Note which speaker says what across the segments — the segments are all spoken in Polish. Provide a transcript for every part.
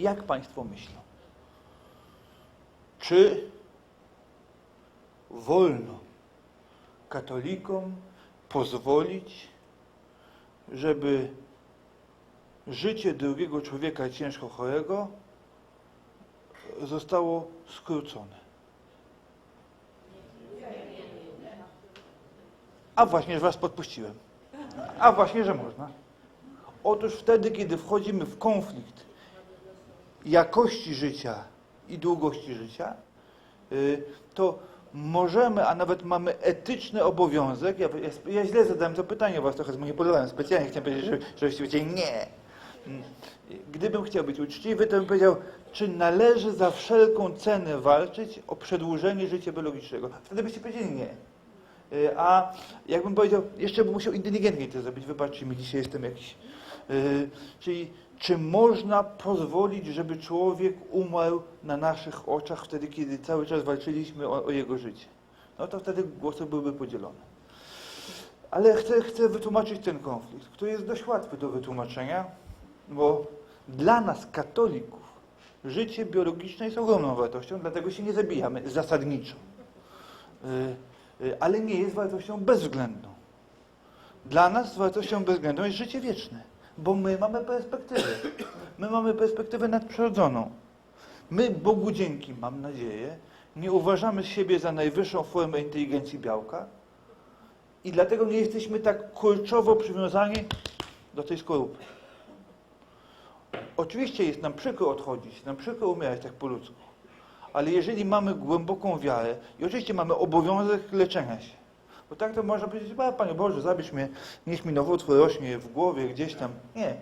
Speaker 1: Jak Państwo myślą? Czy wolno katolikom pozwolić, żeby życie drugiego człowieka ciężko chorego zostało skrócone? A właśnie, że Was podpuściłem. A właśnie, że można. Otóż wtedy, kiedy wchodzimy w konflikt jakości życia i długości życia, y, to możemy, a nawet mamy etyczny obowiązek, ja, ja, ja źle zadałem to pytanie, was trochę zmanipulowałem specjalnie, chciałem powiedzieć, że, żebyście powiedzieli nie. Mm, Gdybym chciał być uczciwy, to bym powiedział, czy należy za wszelką cenę walczyć o przedłużenie życia biologicznego. Wtedy byście powiedzieli nie. Y, A jakbym powiedział, jeszcze bym musiał inteligentniej to zrobić, wybaczcie mi, dzisiaj jestem jakiś. y, Czyli czy można pozwolić, żeby człowiek umarł na naszych oczach wtedy, kiedy cały czas walczyliśmy o, o jego życie? No to wtedy głosy byłyby podzielone. Ale chcę, chcę wytłumaczyć ten konflikt, który jest dość łatwy do wytłumaczenia, bo dla nas, katolików, życie biologiczne jest ogromną wartością, dlatego się nie zabijamy zasadniczo. Y, ale nie jest wartością bezwzględną. Dla nas wartością bezwzględną jest życie wieczne, bo my mamy perspektywę. My mamy perspektywę nadprzyrodzoną. My, Bogu dzięki, mam nadzieję, nie uważamy siebie za najwyższą formę inteligencji białka i dlatego nie jesteśmy tak kurczowo przywiązani do tej skorupy. Oczywiście jest nam przykro odchodzić, nam przykro umierać tak po ludzku, ale jeżeli mamy głęboką wiarę i oczywiście mamy obowiązek leczenia się, bo tak to można powiedzieć, a Panie Boże, zabierz mnie, niech mi nowotwór rośnie w głowie gdzieś tam. Nie,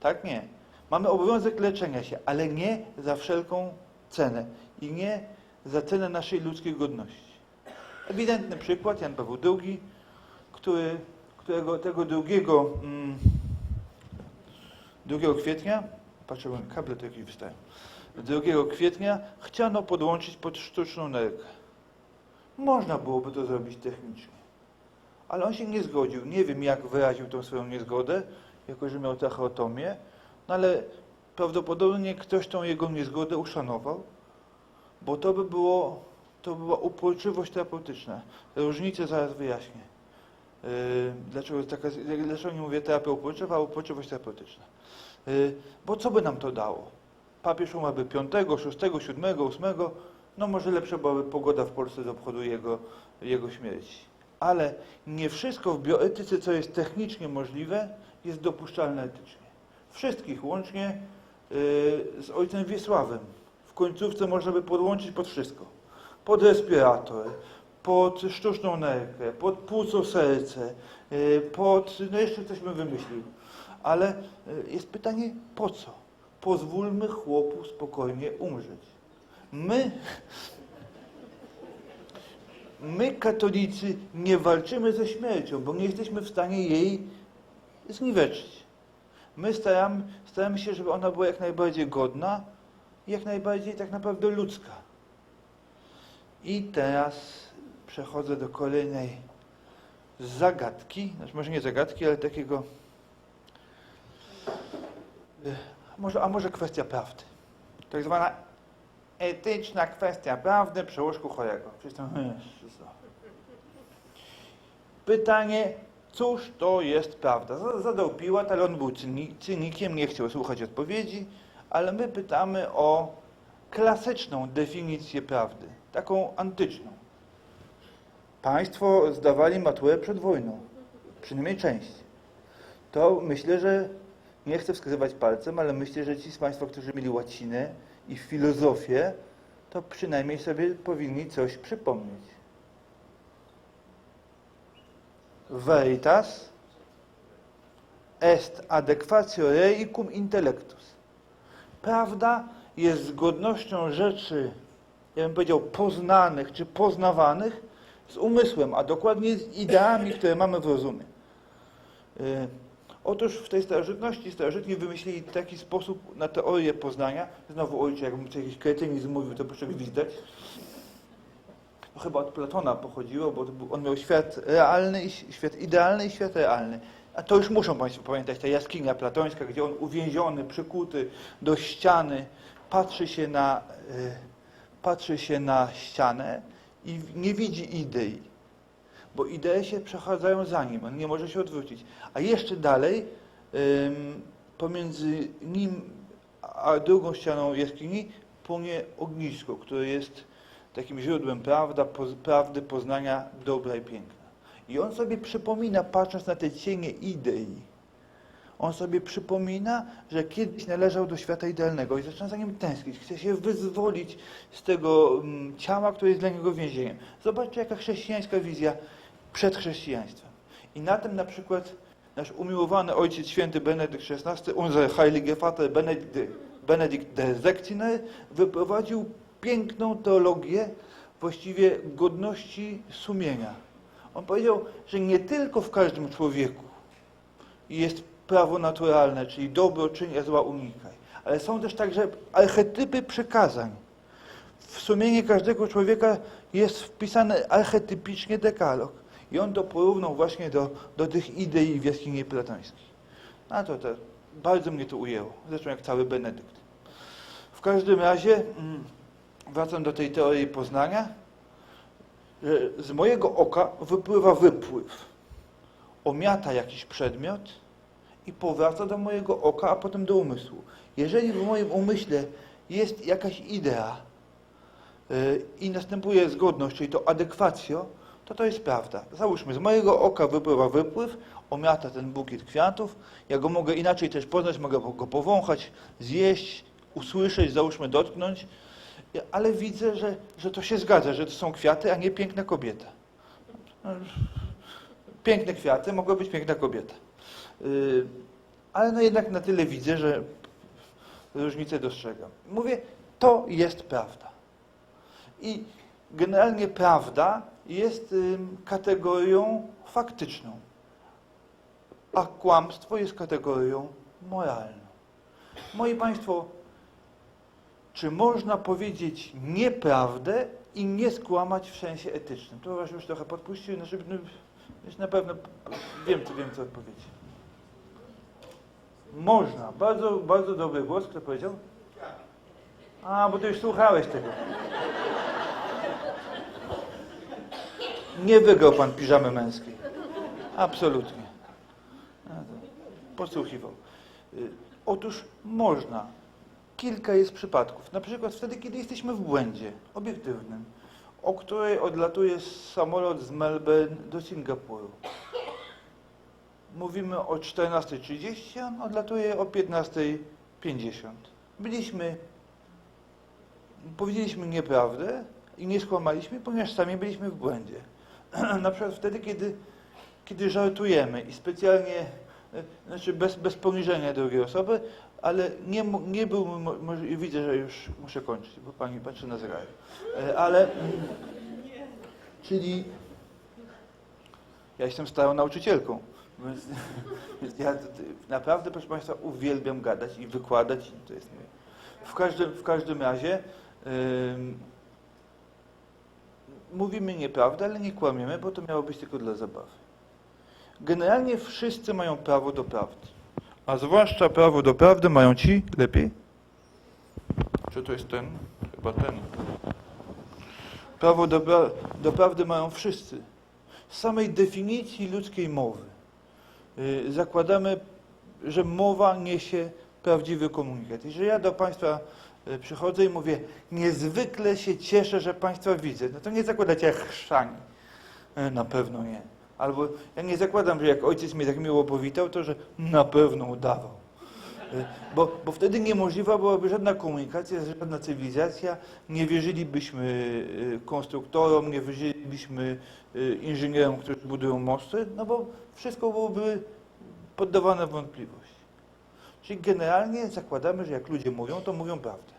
Speaker 1: tak nie. Mamy obowiązek leczenia się, ale nie za wszelką cenę i nie za cenę naszej ludzkiej godności. Ewidentny przykład, Jan Paweł II, który, którego tego drugiego, mm, 2 kwietnia, patrzę, kable to jakieś wystają, 2 kwietnia chciano podłączyć pod sztuczną nerkę. Można byłoby to zrobić technicznie. Ale on się nie zgodził. Nie wiem, jak wyraził tą swoją niezgodę, jako że miał tracheotomię, no ale prawdopodobnie ktoś tą jego niezgodę uszanował, bo to by było, to była uporczywość terapeutyczna. Różnicę zaraz wyjaśnię. Yy, dlaczego, taka, dlaczego nie mówię terapia uporczywa, a uporczywość terapeutyczna. Yy, bo co by nam to dało? Papież umarłby 5, 6, 7, 8, no może lepsza byłaby pogoda w Polsce z obchodu jego, jego śmierci. Ale nie wszystko w bioetyce, co jest technicznie możliwe, jest dopuszczalne etycznie. Wszystkich łącznie yy, z ojcem Wiesławem. W końcówce można by podłączyć pod wszystko. Pod respirator, pod sztuczną nerkę, pod płuco serce, yy, pod, no jeszcze coś bym wymyślił. Ale yy, jest pytanie, po co? Pozwólmy chłopu spokojnie umrzeć. My, my katolicy nie walczymy ze śmiercią, bo nie jesteśmy w stanie jej zniweczyć. My staramy, staramy się, żeby ona była jak najbardziej godna jak najbardziej tak naprawdę ludzka. I teraz przechodzę do kolejnej zagadki, znaczy może nie zagadki, ale takiego, może, a może kwestia prawdy. Tak zwana etyczna kwestia prawdy przy łóżku chorego. Mówią, "Jezus". Pytanie, cóż to jest prawda? Zadał Piłat, ale on był cyni- cynikiem, nie chciał słuchać odpowiedzi, ale my pytamy o klasyczną definicję prawdy, taką antyczną. Państwo zdawali maturę przed wojną, przynajmniej część. To myślę, że nie chcę wskazywać palcem, ale myślę, że ci z Państwa, którzy mieli łacinę i filozofię, to przynajmniej sobie powinni coś przypomnieć. Veritas est adequatio rei cum intellectus. Prawda jest zgodnością rzeczy, ja bym powiedział, poznanych czy poznawanych z umysłem, a dokładnie z ideami, które mamy w rozumie. Otóż w tej starożytności starożytni wymyślili taki sposób na teorię poznania. Znowu ojcze, jakbym ci jakiś kretynizm mówił, to proszę gwizdać. No, chyba od Platona pochodziło, bo to był, on miał świat realny, i świat idealny i świat realny. a to już muszą Państwo pamiętać, ta jaskinia platońska, gdzie on uwięziony, przykuty do ściany, patrzy się na, y, patrzy się na ścianę i nie widzi idei, bo idee się przechadzają za nim, on nie może się odwrócić. A jeszcze dalej, pomiędzy nim a drugą ścianą jaskini płonie ognisko, które jest takim źródłem prawda, prawdy, poznania dobra i piękna. I on sobie przypomina, patrząc na te cienie idei, on sobie przypomina, że kiedyś należał do świata idealnego i zaczyna za nim tęsknić. Chce się wyzwolić z tego mm, ciała, które jest dla niego więzieniem. Zobaczcie, jaka chrześcijańska wizja przed chrześcijaństwem. I na tym na przykład nasz umiłowany ojciec święty Benedykt XVI, unser heilige Vater Benedikt, Benedikt XVI, wyprowadził piękną teologię właściwie godności sumienia. On powiedział, że nie tylko w każdym człowieku jest prawo naturalne, czyli dobro czyń, a zła unikaj, ale są też także archetypy przekazań. W sumienie każdego człowieka jest wpisany archetypicznie dekalog. I on to porównał właśnie do, do tych idei w jaskini platońskiej. A to, to bardzo mnie to ujęło, zresztą jak cały Benedykt. W każdym razie mm, wracam do tej teorii poznania, że z mojego oka wypływa wypływ. Omiata jakiś przedmiot i powraca do mojego oka, a potem do umysłu. Jeżeli w moim umyśle jest jakaś idea yy, i następuje zgodność, czyli to adekwacjo, to to jest prawda. Załóżmy, z mojego oka wypływa wypływ, omiata ten bukiet kwiatów, ja go mogę inaczej też poznać, mogę go powąchać, zjeść, usłyszeć, załóżmy dotknąć, ale widzę, że, że to się zgadza, że to są kwiaty, a nie piękna kobieta. Piękne kwiaty, mogła być piękna kobieta. Yy, Ale no jednak na tyle widzę, że różnicę dostrzegam. Mówię, to jest prawda. I generalnie prawda jest kategorią faktyczną, a kłamstwo jest kategorią moralną. Moi Państwo, czy można powiedzieć nieprawdę i nie skłamać w sensie etycznym? To Was już trochę podpuścił, znaczy, no, już na pewno wiem, co wiem, co odpowiedzieć. Można. Bardzo, bardzo dobry głos. Kto powiedział? A, bo ty już słuchałeś tego. Nie wygrał pan piżamy męskiej. Absolutnie. Podsłuchiwał. Y, Otóż można. Kilka jest przypadków. Na przykład wtedy, kiedy jesteśmy w błędzie obiektywnym, o której odlatuje samolot z Melbourne do Singapuru. Mówimy o 14.30, a on odlatuje o 15.50. Byliśmy, powiedzieliśmy nieprawdę i nie skłamaliśmy, ponieważ sami byliśmy w błędzie. Na przykład wtedy, kiedy, kiedy żartujemy i specjalnie, e, znaczy bez, bez poniżenia drugiej osoby, ale nie, nie był, mo- może, widzę, że już muszę kończyć, bo pani patrzy na zegarek, E, ale, czyli ja jestem starą nauczycielką, więc, więc ja naprawdę, proszę Państwa, uwielbiam gadać i wykładać, to jest moje. W każdym, w każdym razie ym, mówimy nieprawdę, ale nie kłamiemy, bo to miało być tylko dla zabawy. Generalnie wszyscy mają prawo do prawdy, a zwłaszcza prawo do prawdy mają ci lepiej. Czy to jest ten? Chyba ten. Prawo do, pra- do prawdy mają wszyscy. Z samej definicji ludzkiej mowy zakładamy, że mowa niesie prawdziwy komunikat. Jeżeli ja do Państwa y, przychodzę i mówię, niezwykle się cieszę, że Państwa widzę, no to nie zakładacie jak chrzani. Y, Na pewno nie. Albo ja nie zakładam, że jak ojciec mnie tak miło powitał, to że na pewno udawał. Y, Bo, bo wtedy niemożliwa byłaby żadna komunikacja, żadna cywilizacja. Nie wierzylibyśmy y, konstruktorom, nie wierzylibyśmy y, inżynierom, którzy budują mosty, no bo wszystko byłoby poddawane wątpliwość. Czyli generalnie zakładamy, że jak ludzie mówią, to mówią prawdę.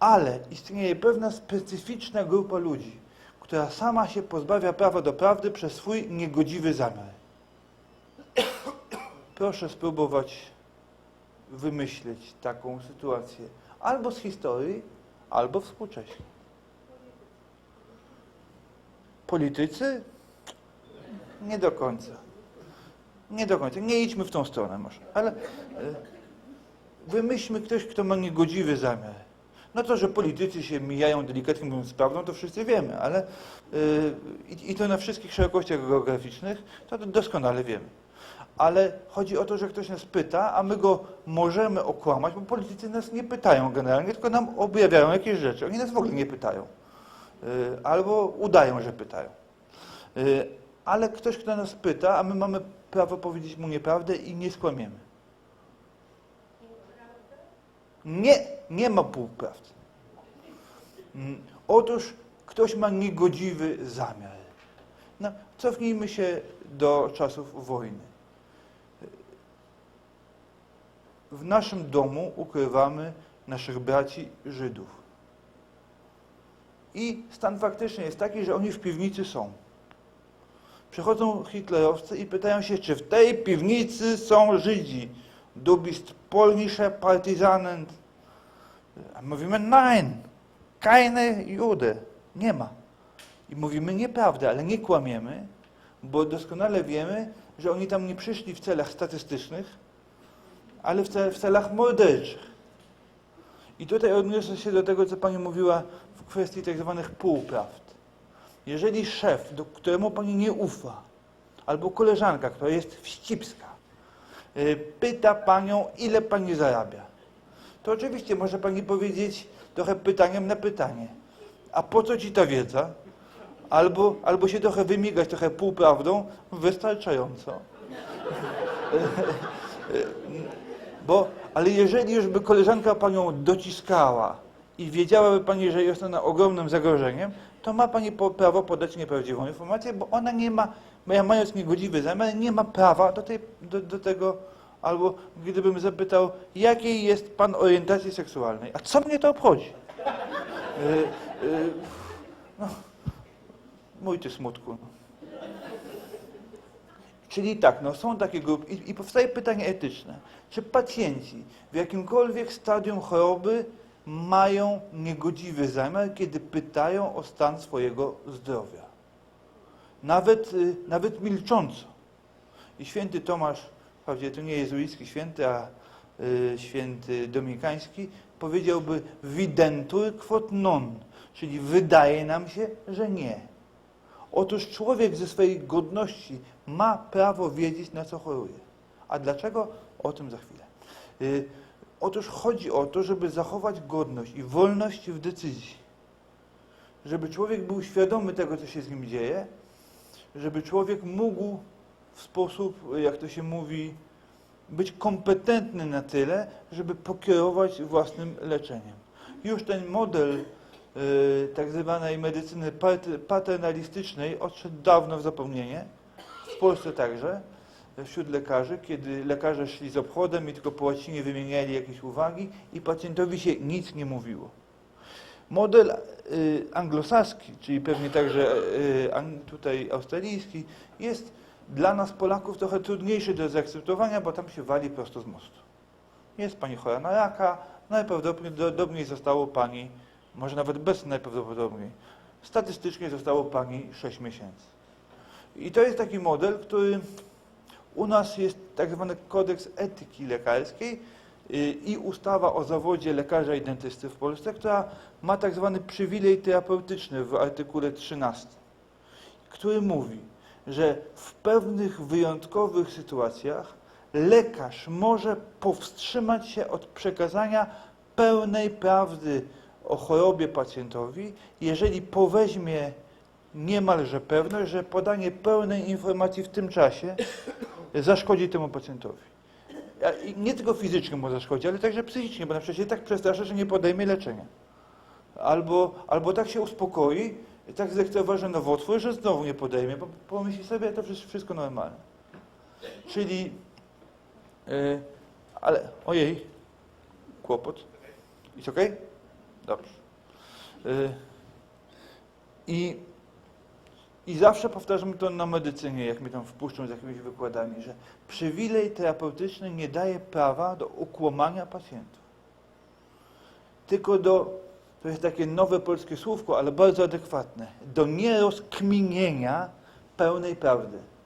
Speaker 1: Ale istnieje pewna specyficzna grupa ludzi, która sama się pozbawia prawa do prawdy przez swój niegodziwy zamiar. Proszę spróbować wymyśleć taką sytuację albo z historii, albo współcześnie. Politycy? Nie do końca. Nie do końca. Nie idźmy w tą stronę może. Ale e, wymyślmy ktoś, kto ma niegodziwy zamiar. No to, że politycy się mijają delikatnie mówiąc z prawdą, to wszyscy wiemy, ale y, i i to na wszystkich szerokościach geograficznych, to doskonale wiemy. Ale chodzi o to, że ktoś nas pyta, a my go możemy okłamać, bo politycy nas nie pytają generalnie, tylko nam objawiają jakieś rzeczy. Oni nas w ogóle nie pytają. Y, Albo udają, że pytają. Y, Ale ktoś, kto nas pyta, a my mamy prawo powiedzieć mu nieprawdę i nie skłamiemy. Nie, nie ma półprawdy. Mm, Otóż ktoś ma niegodziwy zamiar. No, cofnijmy się do czasów wojny. W naszym domu ukrywamy naszych braci Żydów. I stan faktyczny jest taki, że oni w piwnicy są. Przychodzą hitlerowcy i pytają się, czy w tej piwnicy są Żydzi. Du bist polnische Partisanen. A mówimy, nein, keine Jude. Nie ma. I mówimy nieprawdę, ale nie kłamiemy, bo doskonale wiemy, że oni tam nie przyszli w celach statystycznych, ale w, cel, w celach morderczych. I tutaj odniosę się do tego, co Pani mówiła w kwestii tak zwanych półprawd. Jeżeli szef, do któremu Pani nie ufa, albo koleżanka, która jest wścibska, y, pyta Panią, ile Pani zarabia, to oczywiście może Pani powiedzieć trochę pytaniem na pytanie. A po co Ci ta wiedza? Albo, albo się trochę wymigać, trochę półprawdą, wystarczająco. Bo, ale jeżeli już by koleżanka Panią dociskała i wiedziałaby Pani, że jest ona ogromnym zagrożeniem, to ma Pani prawo podać nieprawdziwą informację, bo ona nie ma, mając niegodziwy zamiar, nie ma prawa do, tej, do, do tego, albo gdybym zapytał, jakiej jest Pan orientacji seksualnej, a co mnie to obchodzi? Y, y, no, mój ty smutku. Czyli tak, no są takie grupy i, i powstaje pytanie etyczne. Czy pacjenci w jakimkolwiek stadium choroby mają niegodziwy zamiar, kiedy pytają o stan swojego zdrowia? Nawet, y, nawet milcząco. I święty Tomasz, wprawdzie to nie jezuicki święty, a y, święty dominikański, powiedziałby videntur quod non, czyli wydaje nam się, że nie. Otóż człowiek ze swojej godności ma prawo wiedzieć, na co choruje. A dlaczego? O tym za chwilę. Y, Otóż chodzi o to, żeby zachować godność i wolność w decyzji. Żeby człowiek był świadomy tego, co się z nim dzieje, żeby człowiek mógł w sposób, jak to się mówi, być kompetentny na tyle, żeby pokierować własnym leczeniem. Już ten model tak zwanej medycyny pat- paternalistycznej odszedł dawno w zapomnienie, w Polsce także, wśród lekarzy, kiedy lekarze szli z obchodem i tylko po łacinie wymieniali jakieś uwagi i pacjentowi się nic nie mówiło. Model y, anglosaski, czyli pewnie także y, tutaj australijski, jest dla nas Polaków trochę trudniejszy do zaakceptowania, bo tam się wali prosto z mostu. Jest pani chora na raka, najprawdopodobniej zostało pani, może nawet bez najprawdopodobniej, statystycznie zostało pani 6 miesięcy. I to jest taki model, który u nas jest tak zwany kodeks etyki lekarskiej y, i ustawa o zawodzie lekarza i dentysty w Polsce, która ma tak zwany przywilej terapeutyczny w artykule 13, który mówi, że w pewnych wyjątkowych sytuacjach lekarz może powstrzymać się od przekazania pełnej prawdy o chorobie pacjentowi, jeżeli poweźmie niemalże pewność, że podanie pełnej informacji w tym czasie zaszkodzi temu pacjentowi. Nie tylko fizycznie mu zaszkodzi, ale także psychicznie, bo na przykład się tak przestraszy, że nie podejmie leczenia. Albo, albo tak się uspokoi, tak zlekceważy nowotwór, że znowu nie podejmie, bo pomyśli sobie, to wszystko- normalne. Czyli, yy, ale, ojej, kłopot. Jest ok? Dobrze. Yy, I i zawsze powtarzam to na medycynie, jak mnie tam wpuszczą z jakimiś wykładami, że przywilej terapeutyczny nie daje prawa do ukłamania pacjentów. Tylko do, to jest takie nowe polskie słówko, ale bardzo adekwatne, do nierozkminienia pełnej prawdy.